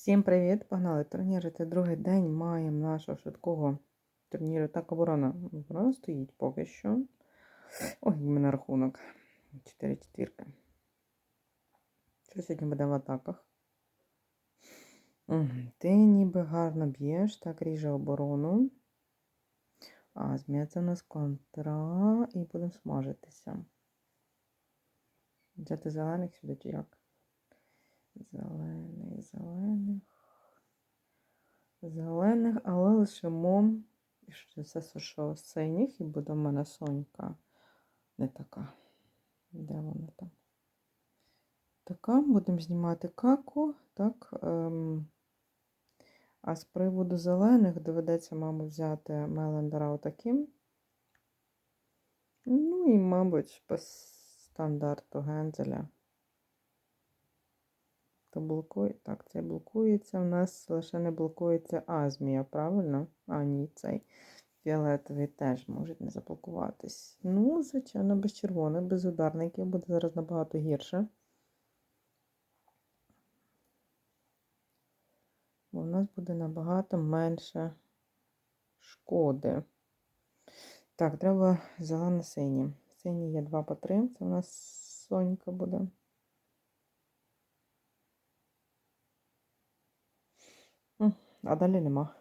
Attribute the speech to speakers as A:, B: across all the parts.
A: Всім привіт! Погнали турнірити. Другий день маємо нашого швидкого турніру. Так, оборона. Оборона стоїть поки що. Ой, в мене рахунок. 4 четвірки. Що сьогодні буде в атаках? Ти ніби гарно б'єш, так ріже оборону. А, це у нас контра і будемо смажитися. Взяти зелених сюди чи як? Зелених, зелених. Зелених, але лишимо і що це що синіх, і буде в мене сонька. Не така. Де вона там? Така, будемо знімати каку, так. Ем, а з приводу зелених доведеться, мабуть, взяти Мелендера отаким. Ну і, мабуть, по стандарту Гензеля. То блокує. Так, це блокується. У нас лише не блокується Азмія, правильно? А, ні, цей фіолетовий теж може не заблокуватись. Ну, звичайно, без червоних, без ударників буде зараз набагато гірше. Бо в нас буде набагато менше шкоди. Так, треба зелено-синій. Синій є 2 по 3. Це у нас сонька буде. А далі нема.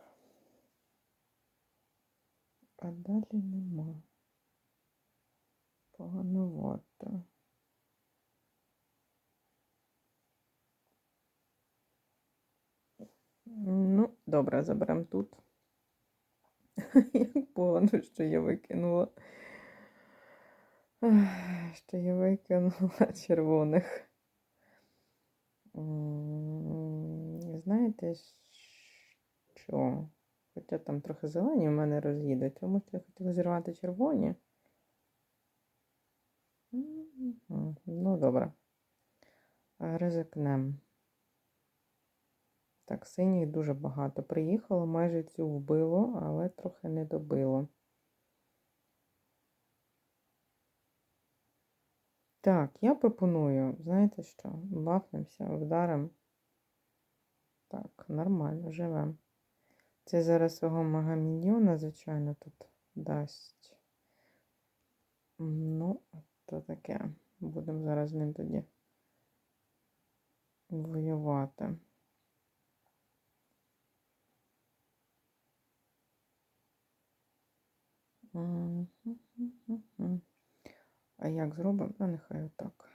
A: А далі нема. Поганувато. Ну, добре, заберемо тут. Як погано, що я викинула. Що я викинула червоних. Знаєте, що? Хоча там трохи зелені в мене роз'їдуть, тому що я хотіла зірвати червоні. Ну, добре. Ризикнем. Так, синіх дуже багато. Приїхало, майже цю вбило, але трохи не добило. Так, я пропоную, знаєте що, бафнемося, вдаримо. Так, нормально, живемо. Це зараз свого магаміньйона, звичайно, тут дасть. Ну, то таке. Будемо зараз з ним тоді воювати. А як зробимо? Ну, нехай отак.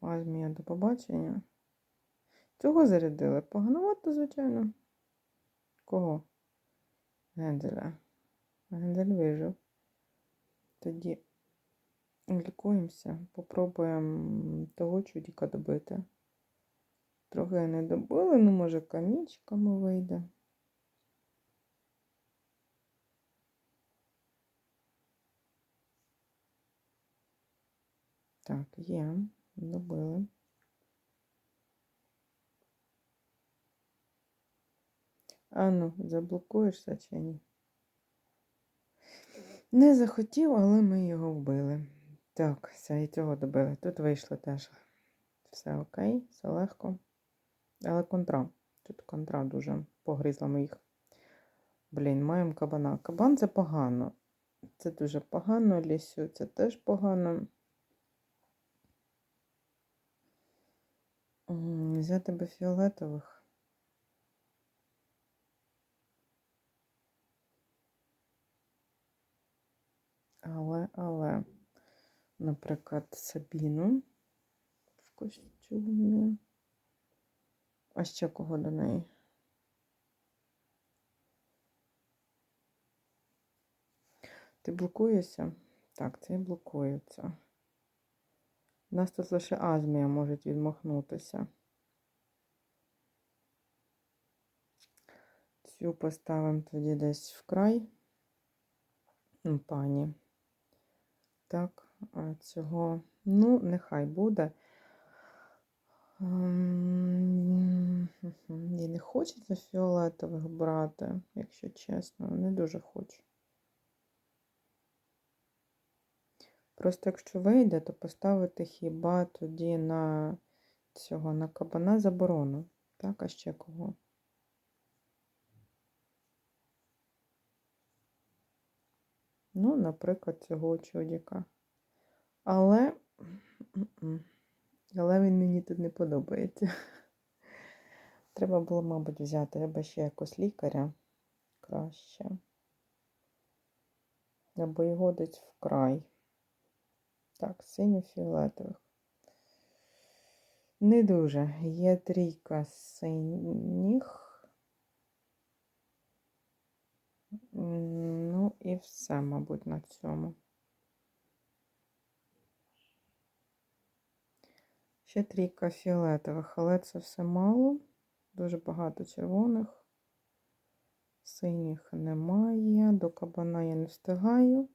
A: Азмія до побачення. Цього зарядили. Поганувато, звичайно. Кого? Генделя. Гендель вижив. Тоді лікуємося. Попробуємо того чудіка добити. Трохи не добили, ну, може, камінчиками вийде. Так, є, добили. А ну, заблокуєшся чи ні? Не захотів, але ми його вбили. Так, все, і цього добили. Тут вийшло теж. Все окей, все легко. Але контра. Тут контра дуже погризла моїх. Блін, маємо кабана. Кабан це погано. Це дуже погано, лісю, це теж погано. Взяти би фіолетових. Але, але, наприклад, Сабіну в костюмі. А ще кого до неї? Ти блокуєшся? Так, це і блокується. У нас тут лише азмія може відмахнутися. Цю поставимо тоді десь в край. Пані. Так, цього, ну, нехай буде. Ем, і не хочеться фіолетових брати, якщо чесно, не дуже хочу. Просто якщо вийде, то поставити хіба тоді на цього на кабана заборону. Так, а ще кого? Ну, наприклад, цього чудіка. Але. Але він мені тут не подобається. Треба було, мабуть, взяти або ще якось лікаря краще. Або його десь вкрай. Так, синьо-фіолетових. Не дуже. Є трійка синіх. Ну і все, мабуть, на цьому. Ще трійка фіолетових, але це все мало. Дуже багато червоних. Синіх немає. До кабана я не встигаю.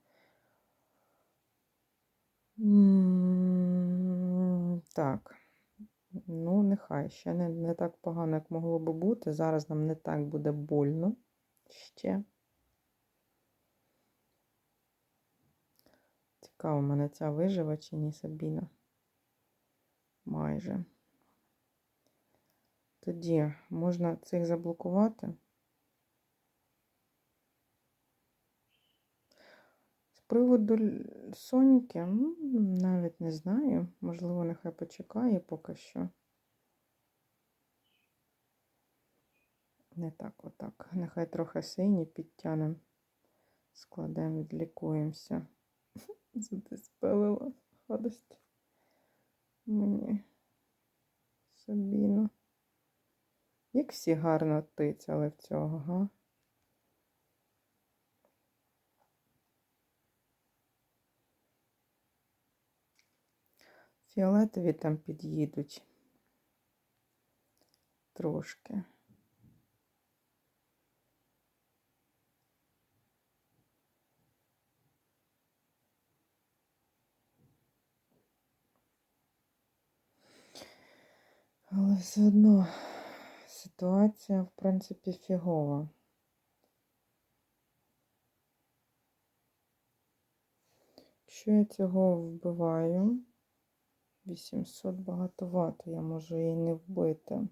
A: Так. Ну, нехай ще не, не так погано, як могло би бути. Зараз нам не так буде больно ще. Цікаво, мене ця виживе чи ні Сабіна. Майже. Тоді можна цих заблокувати. З приводу Соньки, навіть не знаю. Можливо, нехай почекає поки що. Не так, отак. Нехай трохи сині підтягнемо. Складемо, відлікуємося. Задиспелила гадость. Мені Сабіна. Як всі гарно тицяли в цього, га? Фіолетові там під'їдуть трошки. Але все одно ситуація, в принципі, фігова. Якщо я цього вбиваю, 800 багатовато, я можу її не вбити.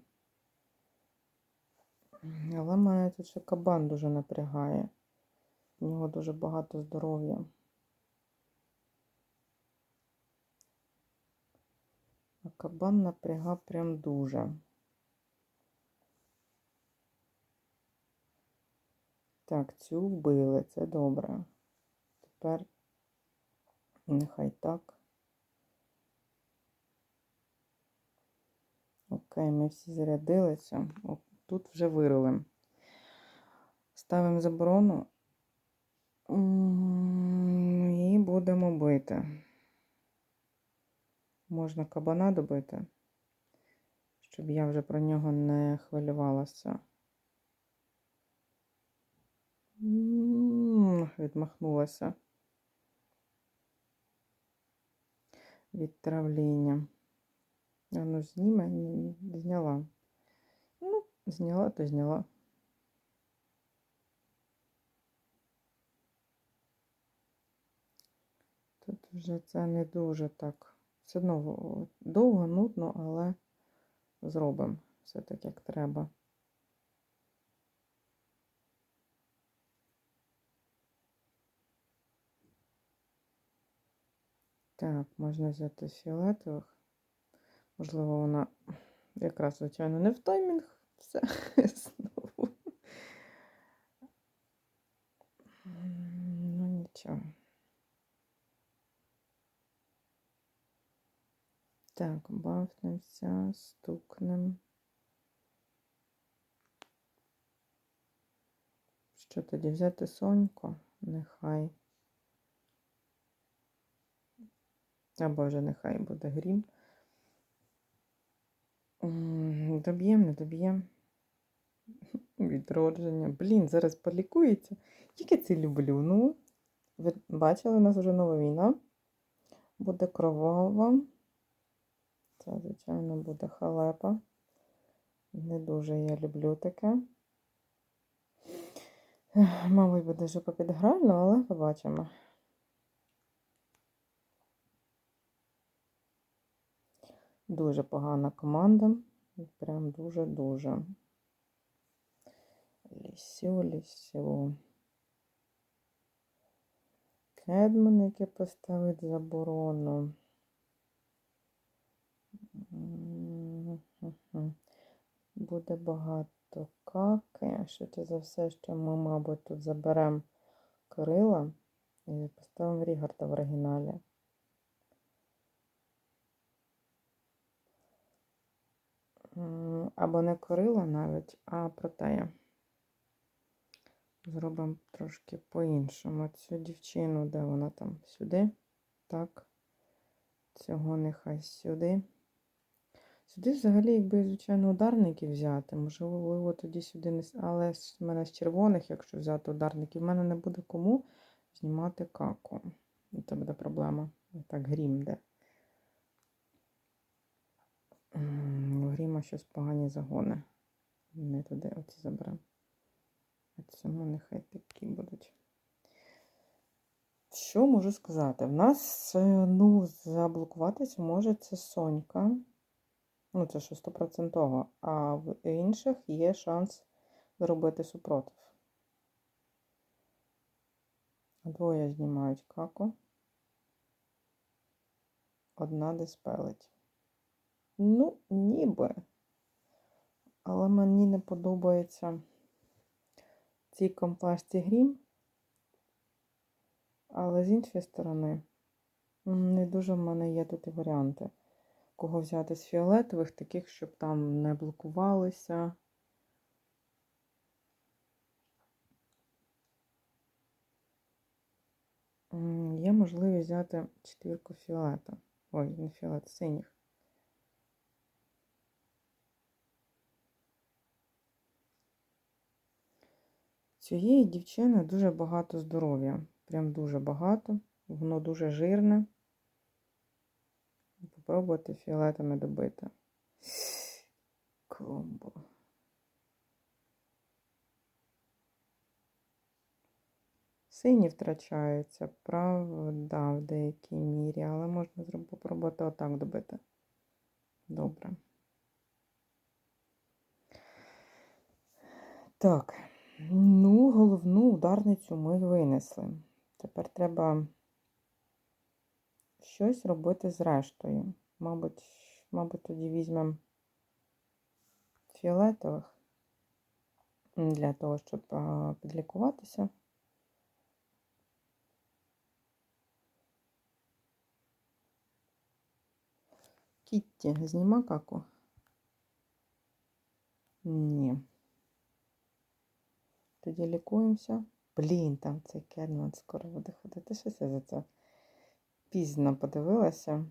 A: Але мене тут ще кабан дуже напрягає. У нього дуже багато здоров'я. Кабан напрягав прям дуже. Так, цю вбили, це добре. Тепер нехай так. Окей, ми всі зарядилися. О, тут вже вирулим. Ставимо заборону і будемо бити. Можна кабана добити, щоб я вже про нього не хвилювалася. Відмахнулася від травління. А ну зніме, Ні, зняла. Ну, зняла, то зняла. Тут вже це не дуже так. Все одно довго, нудно, але зробимо все так, як треба. Так, можна взяти фіолетових. Можливо, вона якраз, звичайно, не в таймінг. Все знову. Ну, нічого. Так, бафнемося, стукнем. Що тоді взяти Соньку? Нехай. Або вже нехай буде грім. М, Доб'єм, не доб'єм. Відродження. Блін, зараз полікується. Тільки це люблю. Ну, ви бачили, у нас вже нова війна. Буде кровава. Це, звичайно, буде халепа. Не дуже я люблю таке. Мабуть, буде вже попідгрально, але побачимо. Дуже погана команда. Прям дуже-дуже. Лісю, лісю. Кедман, яке поставить заборону. Мгм. Буде багато каки. Швидше за все, що ми, мабуть, тут заберемо Кирила і поставимо Рігарда в оригіналі. Або не Кирила навіть, а Протея. Зробимо трошки по-іншому. Цю дівчину, де вона там? Сюди. Так. Цього нехай сюди. Сюди взагалі, якби, звичайно, ударників взяти. Можливо, тоді сюди не. Але з мене з червоних, якщо взяти ударників, в мене не буде кому знімати каку. І Це буде проблема. Так, грім де. Гріма щось погані загони. Не туди оці заберемо. Цьому нехай такі будуть. Що можу сказати? В нас, е, ну, заблокуватися може це Сонька. Ну, це що стопроцентово. А в інших є шанс зробити супротив. Двоє знімають каку. Одна диспелить. Ну, ніби. Але мені не подобається цій компашці грім. Але з іншої сторони, не дуже в мене є тут і варіанти. Кого взяти з фіолетових, таких, щоб там не блокувалися. Є можливість взяти четвірку фіолета. Ой, не фіолет, синіх. Цієї дівчини дуже багато здоров'я. Прям дуже багато. Воно дуже жирне. Попробувати фіолетами добити. Комбо. Сині втрачаються, правда, в деякій мірі, але можна попробувати отак добити. Добре. Так, ну, головну ударницю ми винесли. Тепер треба щось робити з рештою. Мабуть, мабуть, тоді візьмемо фіолетових для того, щоб підлікуватися. Кітті, зніма каку? Ні. Тоді лікуємося. Блін, там цей Кедман скоро буде ходити. Щось я за це пізно подивилася.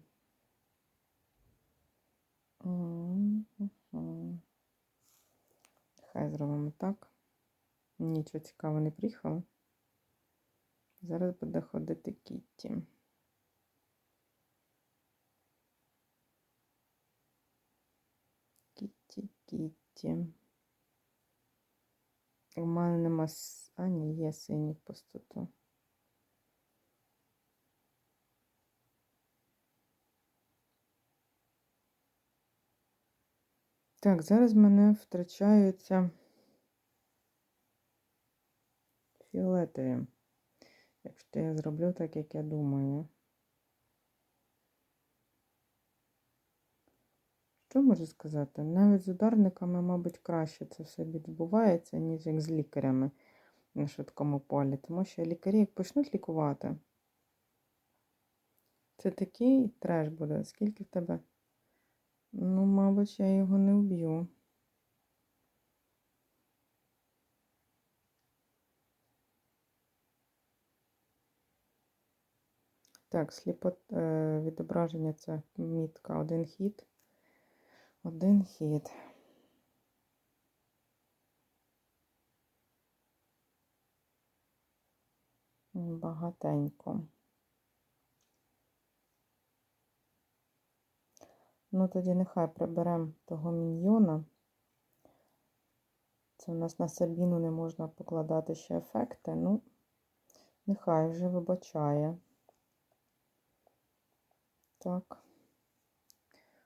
A: Хай зробимо так. Нічого цікавого не приїхало. Зараз буде ходити Кітті. Кітті, Кітті. У мене нема. А, ні, є синій пустоту. Так, зараз в мене втрачаються фіолетові. Якщо я зроблю так, як я думаю. Що можу сказати? Навіть з ударниками, мабуть, краще це все відбувається, ніж як з лікарями на швидкому полі. Тому що лікарі, як почнуть лікувати, це такий треш буде. Скільки в тебе? Ну, мабуть, я його не вб'ю. Так, сліпот е, відображення це мітка. Один хід. Один хід. Багатенько. Ну, тоді нехай приберемо того міньйона. Це в нас на Сабіну не можна покладати ще ефекти. Ну, нехай вже вибачає. Так.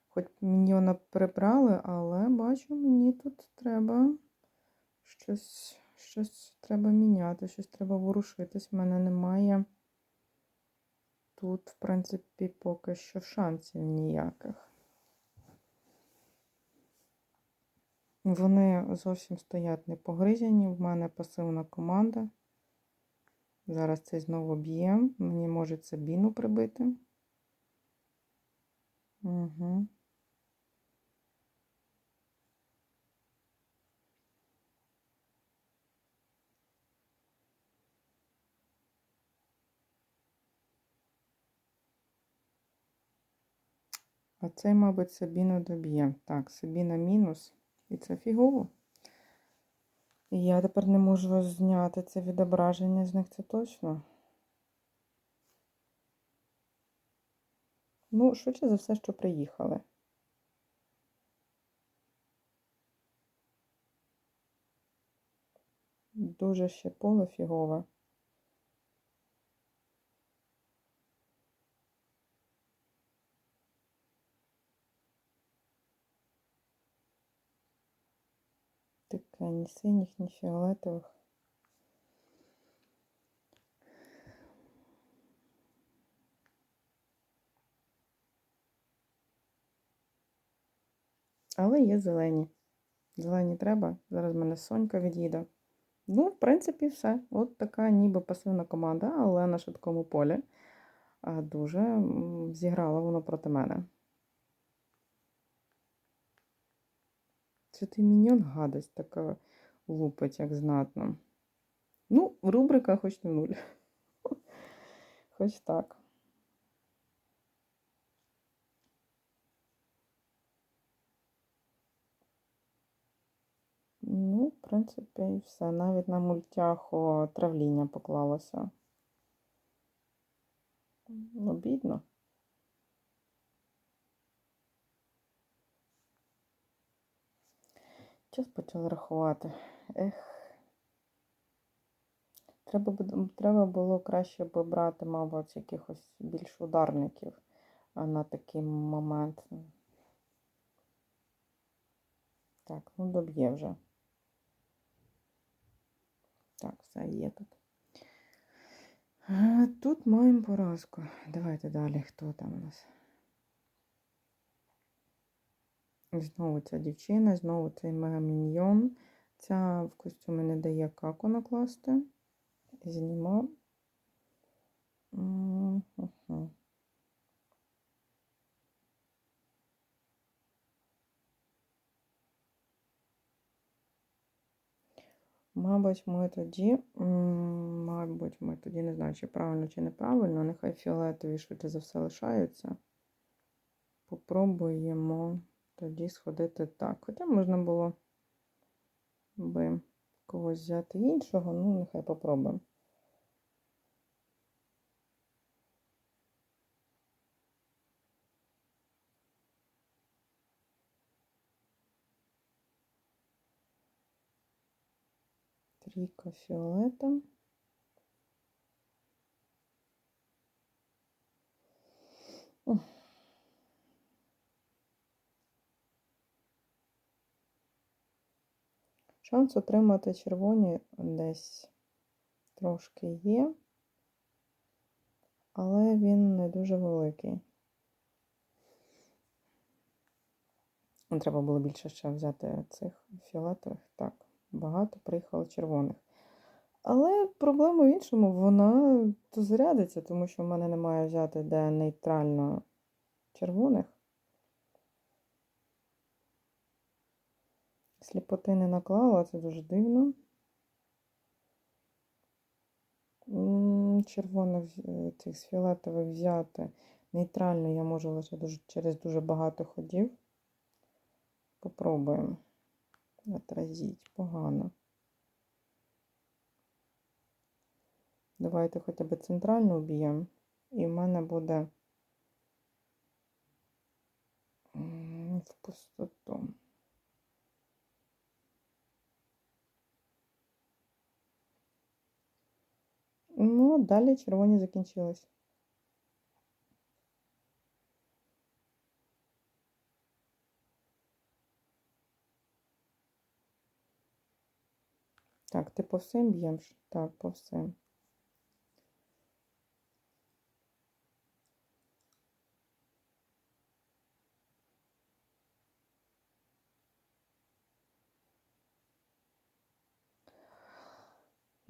A: Хоч міньйона прибрали, але бачу, мені тут треба щось, щось треба міняти, щось треба ворушитись. В мене немає тут, в принципі, поки що шансів ніяких. Вони зовсім стоять не погризені. В мене пасивна команда. Зараз цей знову б'є. Мені може Сабіну прибити. Угу. А цей, мабуть, Сабіну доб'є. Так, Сабіна мінус. І це фігово. І я тепер не можу зняти це відображення з них, це точно. Ну, швидше за все, що приїхали. Дуже ще поле фігове. Таке ні синіх, ні фіолетових. Але є зелені. Зелені треба. Зараз в мене Сонька від'їде. Ну, в принципі, все. От така ніби пасивна команда, але на швидкому полі. Дуже зіграло воно проти мене. Ти міньон гадость така лупить, як знатно. Ну, рубрика хоч не нуль. Хоч так. Ну, в принципі, і все. Навіть на мультяху травління поклалося. Обідно. Час почали рахувати. Ех. Треба, треба було краще би брати, мабуть, якихось більш ударників на такий момент. Так, ну доб'є вже. Так, все є тут. Е, Тут маємо поразку. Давайте далі. Хто там у нас? Знову ця дівчина, знову цей мегаміньйон. Ця в костюмі не дає каку накласти. Мгм. Мабуть, ми тоді, мабуть, ми тоді не знаю, чи правильно, чи неправильно. Нехай фіолетові швидше за все лишаються. Попробуємо тоді сходити так. Хоча можна було би когось взяти іншого, ну, нехай попробуємо. Трійка фіолета. Шанс отримати червоні десь трошки є, але він не дуже великий. Треба було більше ще взяти цих фіолетових. Так, багато приїхало червоних. Але проблема в іншому, вона зарядиться, тому що в мене немає взяти де нейтрально червоних. Сліпоти не наклала, це дуже дивно. Червоних цих з фіолетових взяти. Нейтрально я можу лише дуже, через дуже багато ходів. Попробуємо. Отразіть. Погано. Давайте хоча б центрально вб'ємо. І в мене буде в пустоту. Ну, далі червоні закінчились. Так, ти по всім б'ємш? Так, по всім.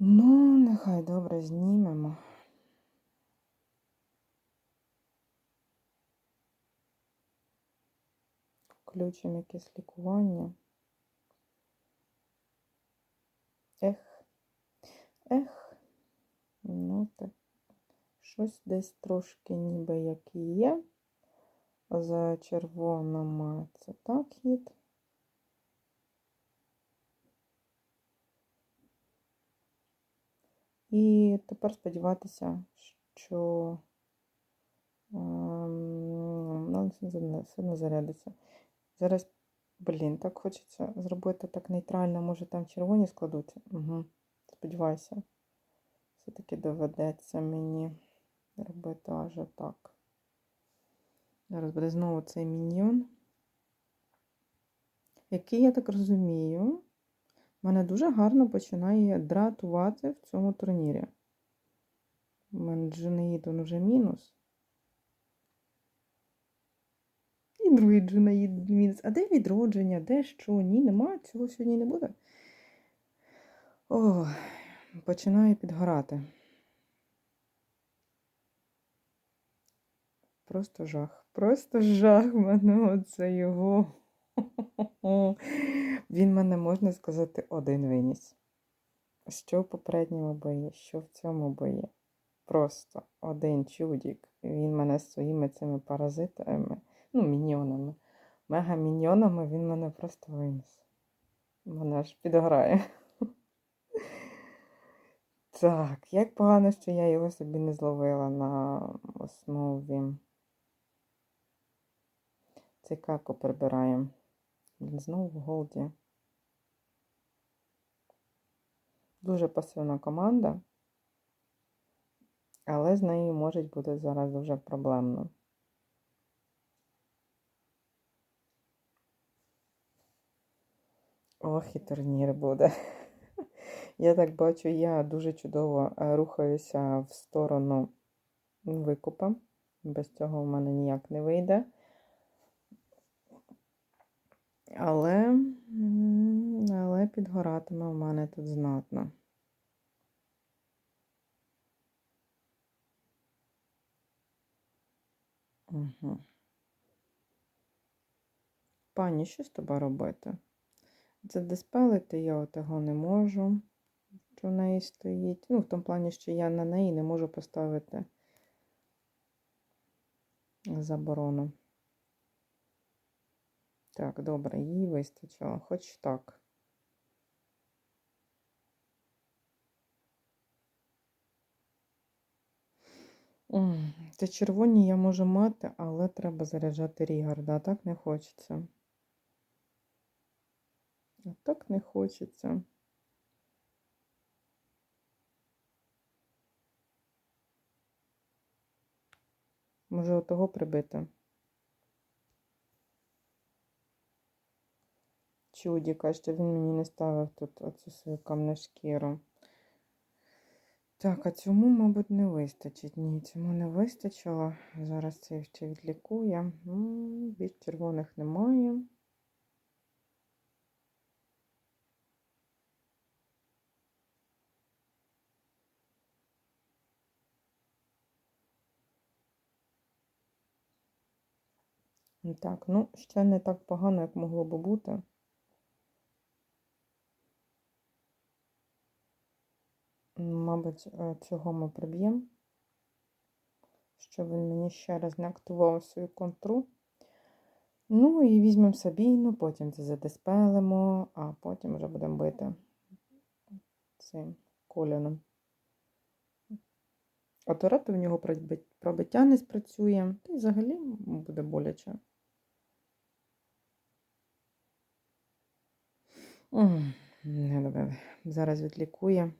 A: Ну, нехай добре знімемо. Включимо якесь лікування. Ех, ех, ну так, щось десь трошки ніби як і є. За червоними це так хід. І тепер сподіватися, що ну, зарядиться. Зараз, блін, так хочеться зробити так нейтрально, може там червоні складуться. Угу. Сподіваюся, все-таки доведеться мені робити аж так. Зараз буде знову цей міньйон, який, я так розумію, мене дуже гарно починає дратувати в цьому турнірі. У мене Джинаїд, вже мінус. І другий Джинаїд мінус. А де відродження? Де що? Ні, нема, цього сьогодні не буде. О, починаю підгорати. Просто жах. Просто жах в мене оце його. Він мене, можна сказати, один виніс. Що в попередньому бої, що в цьому бої. Просто один чудік. Він мене своїми цими паразитами, ну, міньйонами, мега-міньйонами, він мене просто виніс. Мене аж підграє. Так, як погано, що я його собі не зловила на основі. Цей каку прибираємо. Він знову в голді. Дуже пасивна команда, але з нею може бути зараз дуже проблемно. Ох, і турнір буде. Я так бачу, я дуже чудово рухаюся в сторону викупа. Без цього в мене ніяк не вийде. Але, але підгоратиме в мене тут знатно. Угу. Пані, що з тобою робити? Задиспелити я отого не можу, що в неї стоїть. Ну, в тому плані, що я на неї не можу поставити заборону. Так, добре, їй вистачило, хоч так. Це червоні я можу мати, але треба заряджати Рігарда, так не хочеться. А так не хочеться. Може, отого прибити. Чудіка, що він мені не ставив тут оцю свою камнешкіру. Так, а цьому, мабуть, не вистачить. Ні, цьому не вистачило. Зараз це ще відлікує. Більш червоних немає. Так, ну, ще не так погано, як могло би бути. Мабуть, е, цього ми приб'ємо, щоб він мені ще раз не активував свою контру. Ну і візьмемо Сабійну, потім це задиспелимо, а потім вже будемо бити цим коляном. Оторати в нього пробиття не спрацює, та й взагалі буде боляче. Зараз відлікує.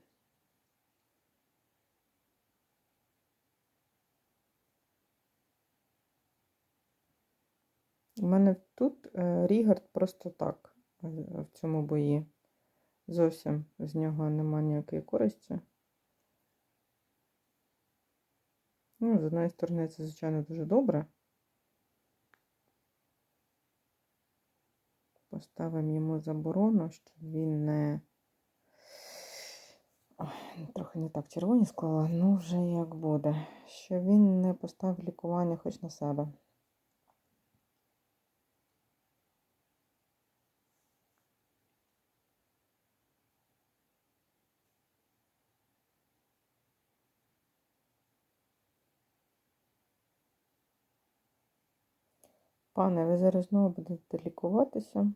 A: У мене тут е, Рігард просто так е, в цьому бої Зовсім з нього нема ніякої користі. Ну, з одної сторони, це, звичайно, дуже добре. Поставимо йому заборону, щоб він не. Трохи не так червоні склала, ну вже як буде. Щоб він не поставив лікування хоч на себе. Пане, ви зараз знову будете лікуватися.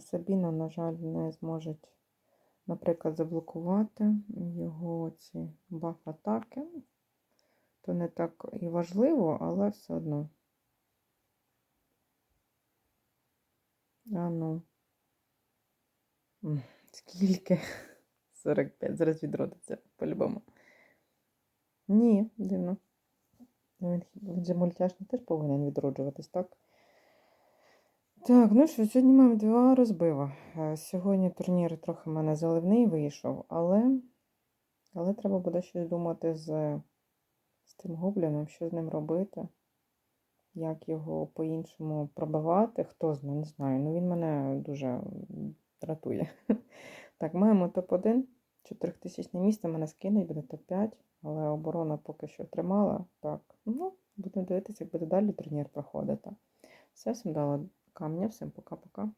A: Сабіна, на жаль, не зможуть, наприклад, заблокувати його ці баф-атаки. То не так і важливо, але все одно. А ну. Скільки? 45. Зараз відродиться по-любому. Ні, дивно. Він, хі- він же мультяшний теж повинен відроджуватись, так? Так, ну що, сьогодні маємо два розбива. Е, Сьогодні турнір трохи в мене заливний вийшов, але, але треба буде щось думати з, з тим гобліном, що з ним робити, як його по-іншому пробивати, хто знає, не знаю. Ну він мене дуже дратує. Так, маємо топ-1, 4000 місце мене скине, буде топ-5, але оборона поки що тримала. Так, ну, будемо дивитися, як буде далі турнір проходити. Все, всім дала камня, всім пока-пока.